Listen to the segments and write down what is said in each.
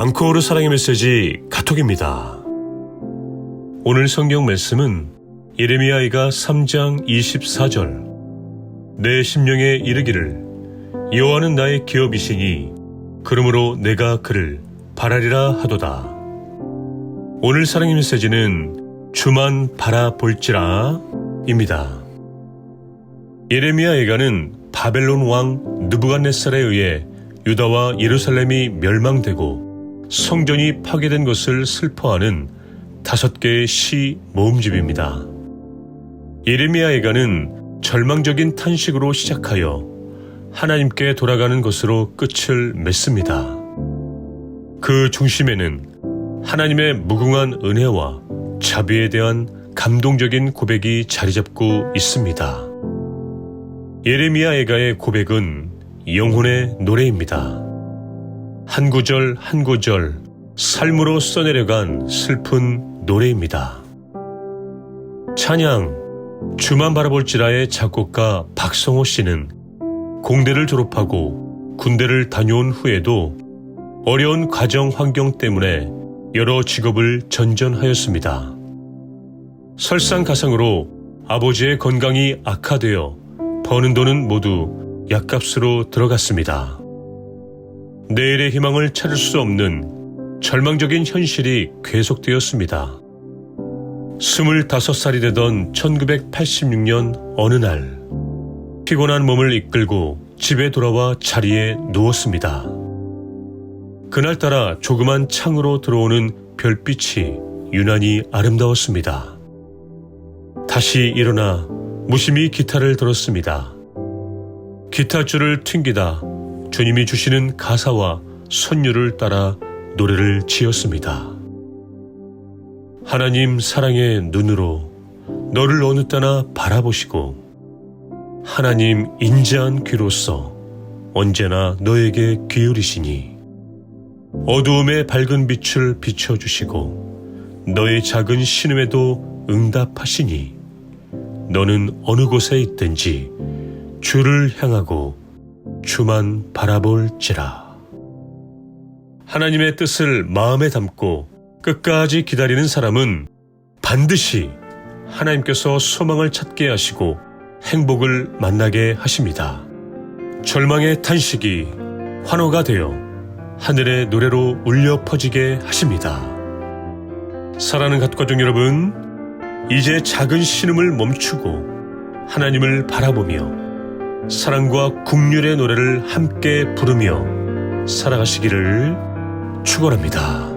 앙코르 사랑의 메시지 카톡입니다. 오늘 성경 말씀은 예레미야이가 3장 24절 내 심령에 이르기를 여호와는 나의 기업이시니 그러므로 내가 그를 바라리라 하도다. 오늘 사랑의 메시지는 주만 바라볼지라 입니다. 예레미야 예가는 바벨론 왕 느부갓네살에 의해 유다와 예루살렘이 멸망되고 성전이 파괴된 것을 슬퍼하는 다섯 개의 시 모음집입니다. 예레미야 예가는 절망적인 탄식으로 시작하여 하나님께 돌아가는 것으로 끝을 맺습니다. 그 중심에는 하나님의 무궁한 은혜와 자비에 대한 감동적인 고백이 자리 잡고 있습니다. 예레미야 애가의 고백은 영혼의 노래입니다. 한 구절 한 구절 삶으로 써내려간 슬픈 노래입니다. 찬양 주만 바라볼지라의 작곡가 박성호 씨는 공대를 졸업하고 군대를 다녀온 후에도 어려운 가정 환경 때문에 여러 직업을 전전하였습니다. 설상가상으로 아버지의 건강이 악화되어 버는 돈은 모두 약값으로 들어갔습니다. 내일의 희망을 찾을 수 없는 절망적인 현실이 계속되었습니다. 25살이 되던 1986년 어느 날 피곤한 몸을 이끌고 집에 돌아와 자리에 누웠습니다. 그날따라 조그만 창으로 들어오는 별빛이 유난히 아름다웠습니다. 다시 일어나 무심히 기타를 들었습니다. 기타줄을 튕기다 주님이 주시는 가사와 선율을 따라 노래를 지었습니다. 하나님 사랑의 눈으로 너를 어느 때나 바라보시고 하나님 인자한 귀로서 언제나 너에게 기울이시니 어두움의 밝은 빛을 비춰주시고 너의 작은 신음에도 응답하시니 너는 어느 곳에 있든지 주를 향하고 주만 바라볼지라. 하나님의 뜻을 마음에 담고 끝까지 기다리는 사람은 반드시 하나님께서 소망을 찾게 하시고 행복을 만나게 하십니다. 절망의 탄식이 환호가 되어 하늘의 노래로 울려 퍼지게 하십니다. 사랑하는 갓가족 여러분, 이제 작은 신음을 멈추고 하나님을 바라보며 사랑과 국률의 노래를 함께 부르며 살아가시기를 축원합니다.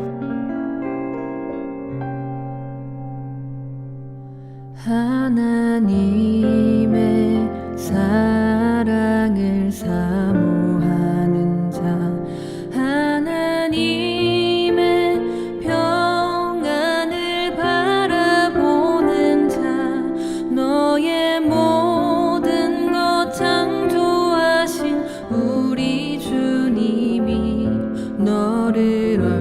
하나님의 사랑을 사모 너